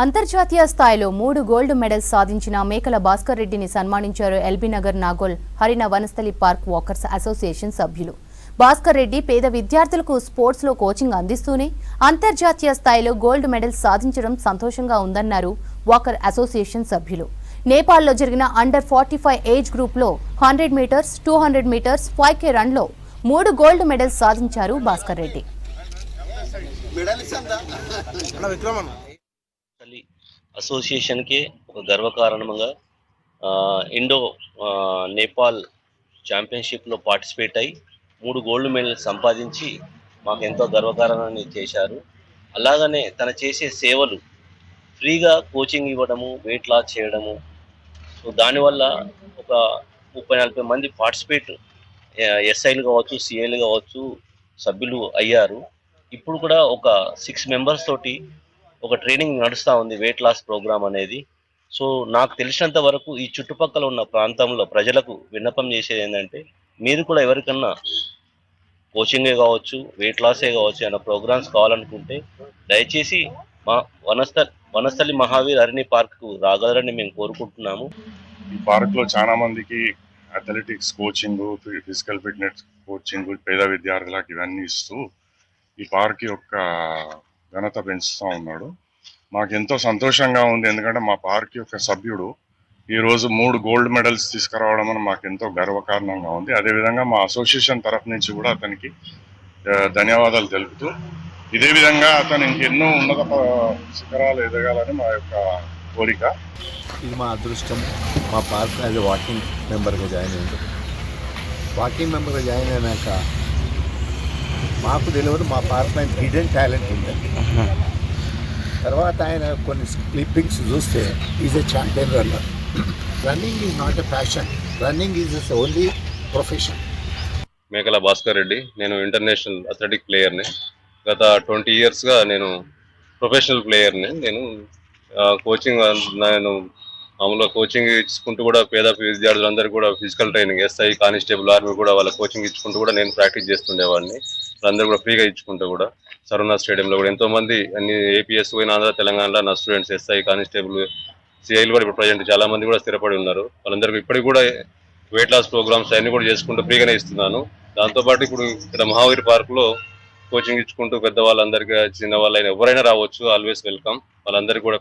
అంతర్జాతీయ స్థాయిలో మూడు గోల్డ్ మెడల్స్ సాధించిన మేకల భాస్కర్ రెడ్డిని సన్మానించారు LB Nagar Nagole Harina Vanasthali park walkers association సభ్యులు. భాస్కర్ రెడ్డి పేద విద్యార్థులకు స్పోర్ట్స్లో కోచింగ్ అందిస్తూనే అంతర్జాతీయ స్థాయిలో గోల్డ్ మెడల్స్ సాధించడం సంతోషంగా ఉందన్నారు వాకర్ అసోసియేషన్ సభ్యులు. నేపాల్లో జరిగిన అండర్ ఫార్టీ ఫైవ్ ఏజ్ గ్రూప్లో hundred metres two hundred metres five K రన్లో మూడు గోల్డ్ మెడల్స్ సాధించారు భాస్కర్ రెడ్డి. అసోసియేషన్కి ఒక గర్వకారణంగా ఇండో నేపాల్ ఛాంపియన్షిప్లో పార్టిసిపేట్ అయి మూడు గోల్డ్ మెడల్ సంపాదించి మాకు ఎంతో గర్వకారణాన్ని చేశారు. అలాగనే తన చేసే సేవలు ఫ్రీగా కోచింగ్ ఇవ్వడము వెయిట్ లాస్ చేయడము. సో దానివల్ల ఒక ముప్పై నలభై మంది పార్టిసిపేట్ ఎస్ఐలు కావచ్చు సిఐలు కావచ్చు సభ్యులు అయ్యారు. ఇప్పుడు కూడా ఒక సిక్స్ మెంబర్స్ తోటి ఒక ట్రైనింగ్ నడుస్తూ ఉంది వెయిట్ లాస్ ప్రోగ్రామ్ అనేది. సో నాకు తెలిసినంత వరకు ఈ చుట్టుపక్కల ఉన్న ప్రాంతంలో ప్రజలకు విన్నపం చేసేది ఏంటంటే మీరు కూడా ఎవరికన్నా కోచింగే కావచ్చు వెయిట్ లాసే కావచ్చు అన్న ప్రోగ్రామ్స్ కావాలనుకుంటే దయచేసి మా వనస్థ వనస్థలి మహావీర్ అరణి పార్క్కు రాగలరని మేము కోరుకుంటున్నాము. ఈ పార్క్లో చాలా మందికి athletics coaching physical fitness coaching పేద విద్యార్థులకు ఇవన్నీ ఇస్తూ ఈ పార్క్ యొక్క ఘనత పెంచుతూ ఉన్నాడు. మాకు ఎంతో సంతోషంగా ఉంది. ఎందుకంటే మా పార్క్ యొక్క సభ్యుడు ఈరోజు మూడు గోల్డ్ మెడల్స్ తీసుకురావడం అని మాకు ఎంతో గర్వకారణంగా ఉంది. అదేవిధంగా మా అసోసియేషన్ తరఫు నుంచి కూడా అతనికి ధన్యవాదాలు తెలుపుతూ ఇదే విధంగా అతను ఇంకెన్నో ఉన్నత శిఖరాలు ఎదగాలని మా యొక్క కోరిక. ఇది మా అదృష్టం. మా పార్క్ యాజ్ వాకింగ్ మెంబర్గా జాయిన్ అయ్యింది వాకింగ్ మెంబర్గా జాయిన్ అయినాక మాకు తెలియదు మా పార్క్ ఆయన హిడెన్ టాలెంట్ ఉంది. తర్వాత ఆయన కొన్ని క్లిప్పింగ్స్ చూస్తే is a champion runner running is not a passion running is as only profession Mekala Bhaskar Reddy. నేను ఇంటర్నేషనల్ అథ్లెటిక్ ప్లేయర్ని గత ట్వంటీ ఇయర్స్గా నేను ప్రొఫెషనల్ ప్లేయర్ని నేను కోచింగ్ నేను మామూలుగా కోచింగ్ ఇచ్చుకుంటూ కూడా పేద విద్యార్థులందరికీ కూడా physical training SI constable army కూడా వాళ్ళ కోచింగ్ ఇచ్చుకుంటూ కూడా నేను ప్రాక్టీస్ చేస్తుండేవాడిని. అందరూ కూడా ఫ్రీగా ఇచ్చుకుంటూ కూడా సరవణ స్టేడియంలో కూడా ఎంతో మంది అన్ని ఏపీఎస్ పోయిన ఆంధ్ర తెలంగాణలో నా స్టూడెంట్స్ ఎస్ఐ కానిస్టేబుల్ సిఐలు కూడా ఇప్పుడు ప్రజెంట్ చాలా మంది కూడా స్థిరపడి ఉన్నారు. వాళ్ళందరికీ ఇప్పటికి కూడా వెయిట్ లాస్ ప్రోగ్రామ్స్ అన్ని కూడా చేసుకుంటూ ఫ్రీగానే ఇస్తున్నాను. దాంతోపాటు ఇప్పుడు ఇక్కడ మహావీర్ పార్క్లో కోచింగ్ ఇచ్చుకుంటూ పెద్ద వాళ్ళందరికీ చిన్న వాళ్ళైనా ఎవరైనా రావచ్చు ఆల్వేస్ వెల్కమ్ వాళ్ళందరికీ కూడా